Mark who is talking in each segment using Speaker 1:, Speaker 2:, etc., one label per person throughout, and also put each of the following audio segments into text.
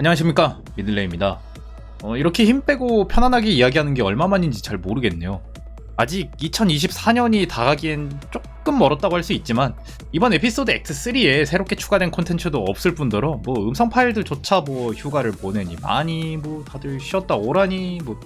Speaker 1: 안녕하십니까? 미들레입니다. 어, 이렇게 힘 빼고 편안하게 이야기하는 게 얼마만인지 잘 모르겠네요. 아직 2024년이 다가기엔 조금 멀었다고 할 수 있지만 이번 에피소드 X3에 새롭게 추가된 콘텐츠도 없을 뿐더러 뭐 음성 파일들조차 뭐 휴가를 보내니 많이 뭐 다들 쉬었다 오라니 뭐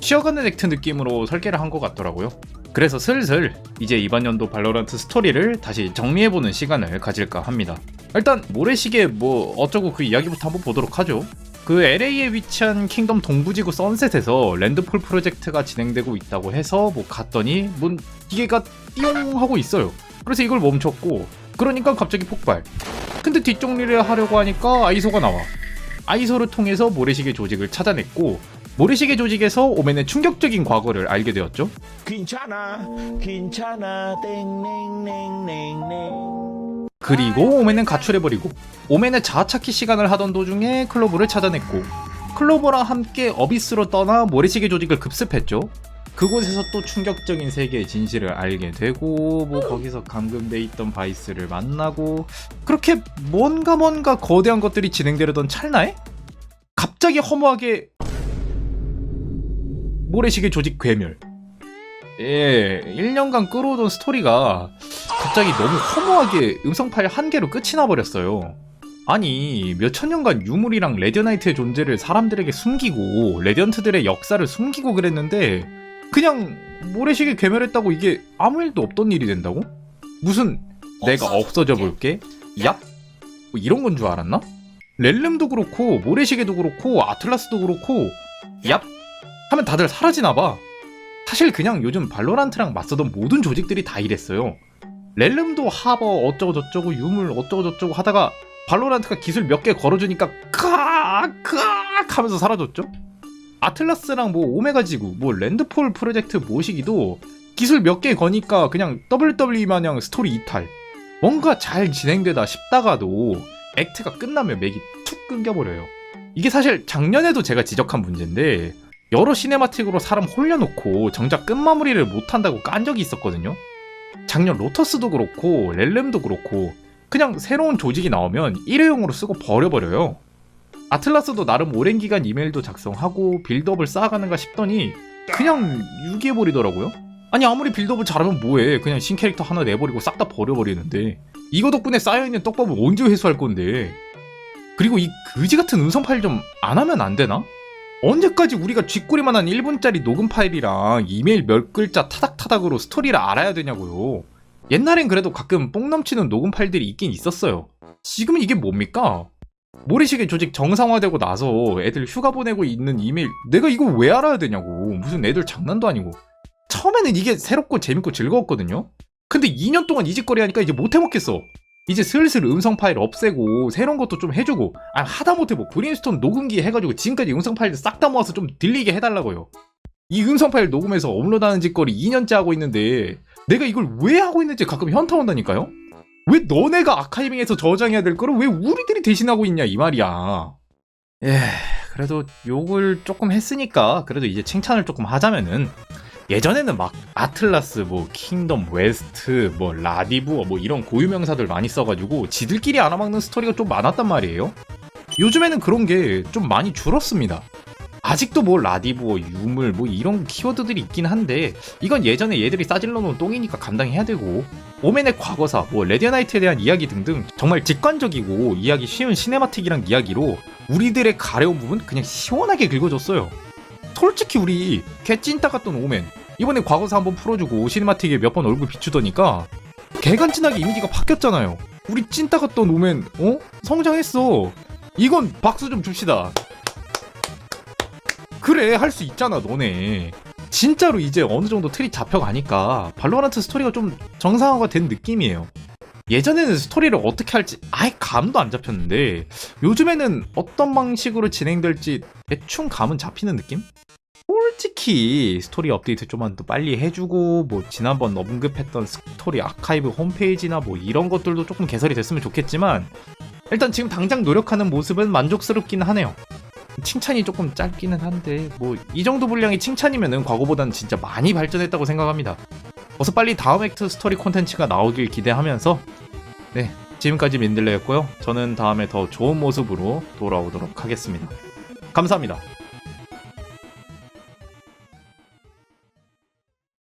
Speaker 1: 쉬어가는 액트 느낌으로 설계를 한 것 같더라고요 그래서 슬슬 이제 이번 연도 발로란트 스토리를 다시 정리해보는 시간을 가질까 합니다 일단 모래시계 뭐 어쩌고 그 이야기부터 한번 보도록 하죠. 그 LA에 위치한 킹덤 동부지구 선셋에서 랜드폴 프로젝트가 진행되고 있다고 해서 뭐 갔더니 뭔 기계가 띠용 하고 있어요. 그래서 이걸 멈췄고 그러니까 갑자기 폭발. 근데 뒷정리를 하려고 하니까 아이소가 나와. 아이소를 통해서 모래시계 조직을 찾아냈고 모래시계 조직에서 오맨의 충격적인 과거를 알게 되었죠.
Speaker 2: 괜찮아 괜찮아 땡땡땡땡땡
Speaker 1: 그리고 오맨은 가출해버리고 오맨의 자아찾기 시간을 하던 도중에 클로버를 찾아냈고 클로버랑 함께 어비스로 떠나 모래시계 조직을 급습했죠. 그곳에서 또 충격적인 세계의 진실을 알게 되고 뭐 거기서 감금돼 있던 바이스를 만나고 그렇게 뭔가 뭔가 거대한 것들이 진행되려던 찰나에 갑자기 허무하게 모래시계 조직 괴멸 예 1년간 끌어오던 스토리가 갑자기 너무 허무하게 음성 파일 한 개로 끝이 나버렸어요. 아니 몇천 년간 유물이랑 레디언나이트의 존재를 사람들에게 숨기고 레디언트들의 역사를 숨기고 그랬는데 그냥 모래시계 괴멸했다고 이게 아무 일도 없던 일이 된다고? 무슨 내가 없어져 볼게? 얍? 뭐 이런 건 줄 알았나? 렐름도 그렇고 모래시계도 그렇고 아틀라스도 그렇고 얍? 하면 다들 사라지나 봐. 사실 그냥 요즘 발로란트랑 맞서던 모든 조직들이 다 이랬어요. 렐름도 하버 어쩌고 저쩌고 유물 어쩌고 저쩌고 하다가 발로란트가 기술 몇 개 걸어주니까 크악 하면서 사라졌죠. 아틀라스랑 뭐 오메가 지구, 뭐 랜드폴 프로젝트 모시기도 기술 몇 개 거니까 그냥 WWE 마냥 스토리 이탈. 뭔가 잘 진행되다 싶다가도 액트가 끝나면 맥이 툭 끊겨버려요. 이게 사실 작년에도 제가 지적한 문제인데 여러 시네마틱으로 사람 홀려놓고 정작 끝마무리를 못한다고 깐 적이 있었거든요. 작년 로터스도 그렇고 렐렘도 그렇고 그냥 새로운 조직이 나오면 일회용으로 쓰고 버려버려요. 아틀라스도 나름 오랜 기간 이메일도 작성하고 빌드업을 쌓아가는가 싶더니 그냥 유기해버리더라고요. 아니 아무리 빌드업을 잘하면 뭐해 그냥 신캐릭터 하나 내버리고 싹 다 버려버리는데 이거 덕분에 쌓여있는 떡밥을 언제 회수할 건데 그리고 이 그지 같은 음성 파일 좀 안 하면 안 되나? 언제까지 우리가 쥐꼬리만 한 1분짜리 녹음 파일이랑 이메일 몇 글자 타닥타닥으로 스토리를 알아야 되냐고요. 옛날엔 그래도 가끔 뽕 넘치는 녹음 파일들이 있긴 있었어요. 지금은 이게 뭡니까? 모래시계 조직 정상화되고 나서 애들 휴가 보내고 있는 이메일 내가 이거 왜 알아야 되냐고 무슨 애들 장난도 아니고 처음에는 이게 새롭고 재밌고 즐거웠거든요 근데 2년 동안 이 짓거리 하니까 이제 못 해먹겠어 이제 슬슬 음성 파일 없애고 새로운 것도 좀 해주고 아 하다못해 뭐 브린스톤 녹음기 해가지고 지금까지 음성 파일들 싹 다 모아서 좀 들리게 해달라고요. 이 음성 파일 녹음해서 업로드하는 짓거리 2년째 하고 있는데 내가 이걸 왜 하고 있는지 가끔 현타 온다니까요? 왜 너네가 아카이빙해서 저장해야 될 거를 왜 우리들이 대신하고 있냐 이 말이야. 예 그래도 욕을 조금 했으니까 그래도 이제 칭찬을 조금 하자면은 예전에는 막 아틀라스, 뭐 킹덤 웨스트, 뭐 라디브, 뭐 이런 고유명사들 많이 써가지고 지들끼리 알아먹는 스토리가 좀 많았단 말이에요. 요즘에는 그런 게 좀 많이 줄었습니다. 아직도 뭐 라디브, 유물, 뭐 이런 키워드들이 있긴 한데 이건 예전에 얘들이 싸질러 놓은 똥이니까 감당해야 되고 오맨의 과거사, 뭐 레디아나이트에 대한 이야기 등등 정말 직관적이고 이야기 쉬운 시네마틱이란 이야기로 우리들의 가려운 부분 그냥 시원하게 긁어줬어요. 솔직히 우리 개 찐따 같던 오맨 이번에 과거사 한번 풀어주고 시네마틱에 몇 번 얼굴 비추더니까 개간지나게 이미지가 바뀌었잖아요. 우리 찐따 같던 오맨 어? 성장했어. 이건 박수 좀 줍시다. 그래 할 수 있잖아 너네. 진짜로 이제 어느 정도 틀이 잡혀가니까 발로란트 스토리가 좀 정상화가 된 느낌이에요. 예전에는 스토리를 어떻게 할지 아예 감도 안 잡혔는데 요즘에는 어떤 방식으로 진행될지 대충 감은 잡히는 느낌? 솔직히 스토리 업데이트 좀만 더 빨리 해주고 뭐 지난번 언급했던 스토리 아카이브 홈페이지나 뭐 이런 것들도 조금 개설이 됐으면 좋겠지만 일단 지금 당장 노력하는 모습은 만족스럽긴 하네요. 칭찬이 조금 짧기는 한데 뭐 이 정도 분량이 칭찬이면은 과거보다는 진짜 많이 발전했다고 생각합니다. 어서 빨리 다음 액트 스토리 콘텐츠가 나오길 기대하면서 네 지금까지 민들레였고요. 저는 다음에 더 좋은 모습으로 돌아오도록 하겠습니다. 감사합니다.